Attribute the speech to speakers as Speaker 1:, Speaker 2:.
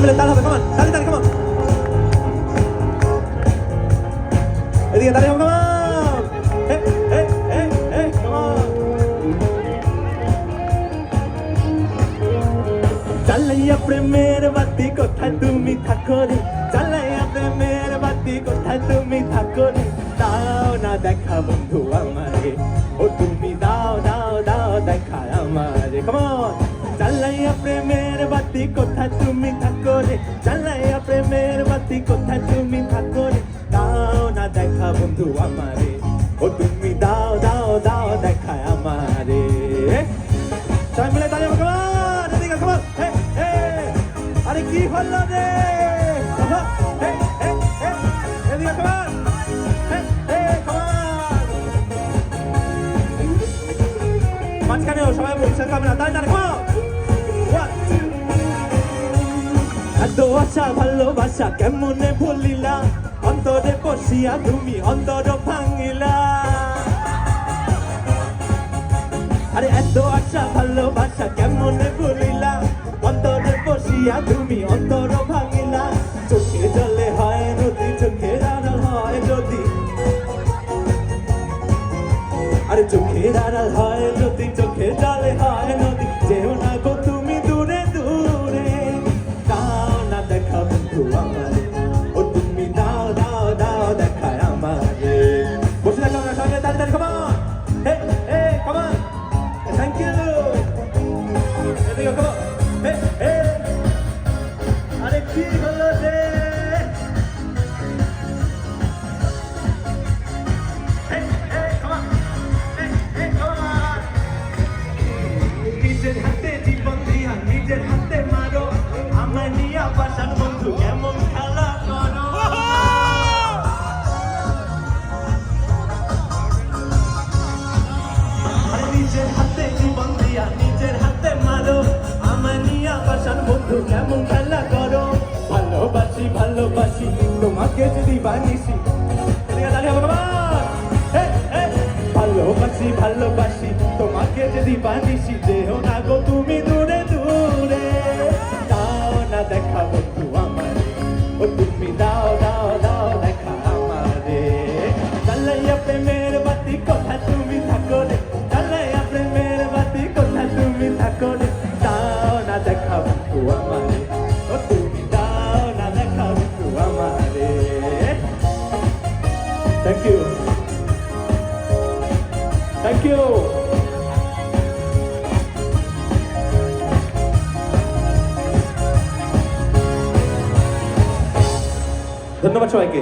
Speaker 1: মিলে তাল হবে কমান তালি তালি কমান এদিকে দাঁড়িয়ে হবে কমান চালাইয়া প্রেমের বাতি কোথায় তুমি থাকো রে চালাইয়া প্রেমের বাতি কোথায় তুমি থাকো রে দাও না দেখা বন্ধু আমারে ও তুমি দাও দাও দাও দেখা আমারে কমন চালাইয়া প্রেমের বাতি কোথায় তুমি চালাইয়া প্রেমের বাতি, কোথায় তুমি থাকো রে? দাও না দেখা বন্ধু আমারে। ও তুমি দাও দাও দাও দেখা আমারে। সবাই মিলে দাঁড়িয়ে ভগবান আরে কি হলো রে? এদিকে ভগবান মাঝখানেও সবাই বলছে কামনা দাঁড়িয়ে দাঁড়িয়ে ভগবান আশা ভালোবাসা কেমনে ভুলিলা? অন্তরে বসিয়া তুমি, অন্তর ভাঙিলা। আরে এত আশা, ভালোবাসা কেমনে ভুলিলা? অন্তরে বসিয়া তুমি, অন্তর ভাঙিলা। চোখে জলে হয় নদী চোখের আড়াল হয় যদি। আরে চোখের আড়াল হয় যদি, চোখে জলে হে, হে। ভালোবাসি ভালোবাসি তোমাকে যদি বানিসি দেহ না গো তুমি। থ্যাংক ইউ ধন্যবাদ সবাইকে